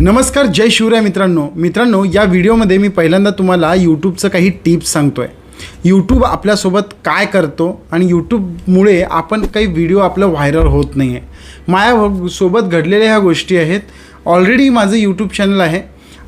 नमस्कार जय शिवराय मित्रांनो. मित्रांनो या व्हिडिओमध्ये मी पहिल्यांदा तुम्हाला यूट्यूबचं काही टिप्स सांगतो आहे यूट्यूब आपल्यासोबत काय करतो आणि यूट्यूबमुळे आपण काही व्हिडिओ आपलं व्हायरल होत नाही आहे माझ्यासोबत घडलेल्या ह्या गोष्टी आहेत. ऑलरेडी माझं यूट्यूब चॅनल आहे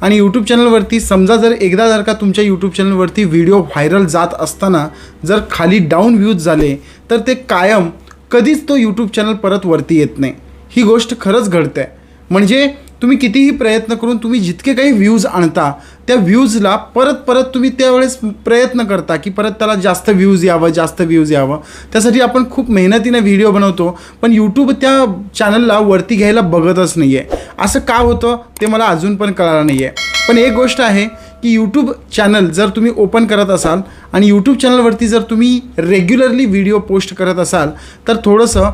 आणि यूट्यूब चॅनलवरती समजा जर एकदा जर का तुमच्या यूट्यूब चॅनलवरती व्हिडिओ व्हायरल जात असताना जर खाली डाऊन व्ह्यूज झाले तर ते कायम कधीच तो यूट्यूब चॅनल परत वरती येत नाही. ही गोष्ट खरंच घडते म्हणजे तुम्ही कितीही प्रयत्न करून तुम्ही जितके काही व्ह्यूज आणता त्या व्ह्यूजला परत परत तुम्ही त्यावेळेस प्रयत्न करता की परत त्याला जास्त व्ह्यूज यावं जास्त व्ह्यूज यावं. त्यासाठी आपण खूप मेहनतीने व्हिडिओ बनवतो पण यूट्यूब त्या चॅनलला वरती घ्यायला बघतच नाही आहे असं का होतं ते मला अजून पण कळालं नाही आहे पण एक गोष्ट आहे की यूट्यूब चॅनल जर तुम्ही ओपन करत असाल आणि यूट्यूब चॅनलवरती जर तुम्ही रेग्युलरली व्हिडिओ पोस्ट करत असाल तर थोडंसं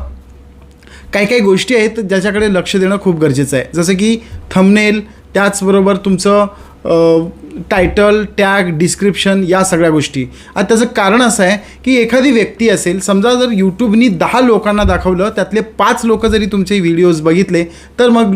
काही काही गोष्टी आहेत ज्याच्याकडे लक्ष देणं खूप गरजेचं आहे. जसं की थंबनेल त्याचबरोबर तुमचं टायटल टॅग डिस्क्रिप्शन या सगळ्या गोष्टी. आता त्याचं कारण असं आहे की एखादी व्यक्ती असेल समजा जर यूट्यूबनी दहा लोकांना दाखवलं त्यातले पाच लोक जरी तुमचे व्हिडिओज बघितले तर मग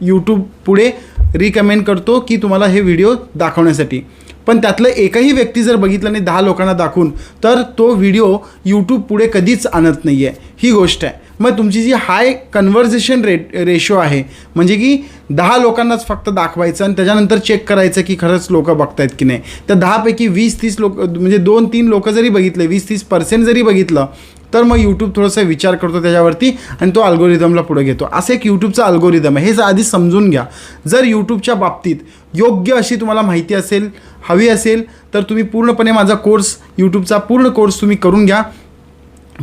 यूट्यूब पुढे रिकमेंड करतो की तुम्हाला हे व्हिडिओ दाखवण्यासाठी. पण त्यातलं एकही व्यक्ती जर बघितलं नाही दहा लोकांना दाखवून तर तो व्हिडिओ यूट्यूब पुढे कधीच आणत नाही आहे ही गोष्ट आहे. मग तुमची जी हाय कन्व्हर्जेशन रेट रेशो आहे म्हणजे की दहा लोकांनाच फक्त दाखवायचं आणि त्याच्यानंतर चेक करायचं की खरंच लोक बघतायत की नाही. तर दहापैकी वीस तीस लोक म्हणजे दोन तीन लोक जरी बघितले वीस तीस पर्सेंट जरी बघितलं तर मग यूट्यूब थोडंसं विचार करतो त्याच्यावरती आणि तो अल्गोरिदमला पुढे घेतो. असं एक यूट्यूबचा अल्गोरिदम आहे. हे आधी समजून घ्या. जर यूट्यूबच्या बाबतीत योग्य अशी तुम्हाला माहिती असेल हवी असेल तर तुम्ही पूर्णपणे माझा कोर्स यूट्यूबचा पूर्ण कोर्स तुम्ही करून घ्या.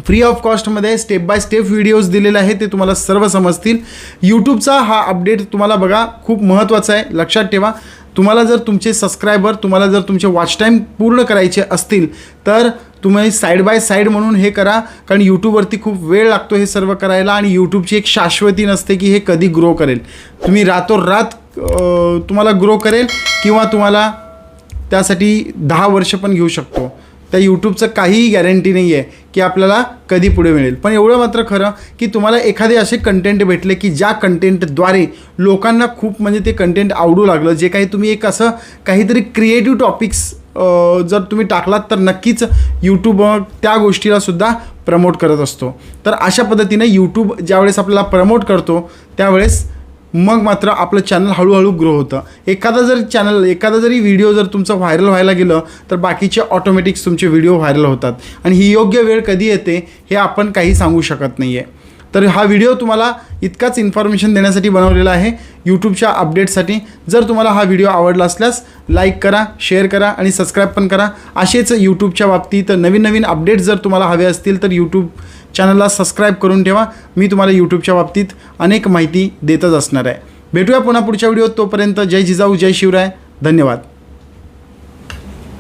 फ्री ऑफ कॉस्टमध्ये स्टेप बाय स्टेप व्हिडिओज दिलेले आहेत ते तुम्हाला सर्व समजतील. यूट्यूबचा हा अपडेट तुम्हाला बघा खूप महत्त्वाचा आहे. लक्षात ठेवा. तुम्हाला जर तुमचे सबस्क्रायबर तुम्हाला जर तुमचे वॉच टाईम पूर्ण करायचे असतील तर तुम्ही साईड बाय साईड म्हणून हे करा कारण यूट्यूबवरती खूप वेळ लागतो हे सर्व करायला आणि यूट्यूबची एक शाश्वती नसते की हे कधी ग्रो करेल. तुम्ही रातोरात तुम्हाला ग्रो करेल किंवा तुम्हाला त्यासाठी दहा वर्ष पण घेऊ शकतो. त्या यूट्यूबचं काहीही गॅरंटी नाही आहे की आपल्याला कधी पुढे मिळेल. पण एवढं मात्र खरं की तुम्हाला एखादे असे कंटेंट भेटले की ज्या कंटेंटद्वारे लोकांना खूप म्हणजे ते कंटेंट आवडू लागलं जे काही तुम्ही एक असं काहीतरी क्रिएटिव्ह टॉपिक्स जर तुम्ही टाकलात तर नक्कीच यूट्यूब त्या गोष्टीला सुद्धा प्रमोट करत असतो. तर अशा पद्धतीने यूट्यूब ज्यावेळेस आपल्याला प्रमोट करतो त्यावेळेस मग मात्र आपलं चॅनल हळूहळू ग्रो होतं. एखादा जर चॅनल एखादा जरी व्हिडिओ जर तुमचं व्हायरल व्हायला गेलं तर बाकीचे ऑटोमॅटिक्स तुमचे व्हिडिओ व्हायरल होतात. आणि ही योग्य वेळ कधी येते हे आपण काही सांगू शकत नाही आहे तर हा व्हिडिओ तुम्हाला इतकाच इन्फॉर्मेशन देण्यासाठी बनवलेला आहे. यूट्यूबच्या अपडेटसाठी जर तुम्हाला हा व्हिडिओ आवडला असल्यास लाईक करा शेअर करा आणि सबस्क्राईब पण करा. असेच यूट्यूबच्या बाबतीत नवीन नवीन अपडेट्स जर तुम्हाला हवे असतील तर यूट्यूब चॅनलला सबस्क्राईब करून ठेवा. मी तुम्हाला यूट्यूबच्या बाबतीत अनेक माहिती देतच असणार आहे. भेटूया पुन्हा पुढच्या व्हिडिओत तोपर्यंत. जय जिजाऊ जय शिवराय. धन्यवाद.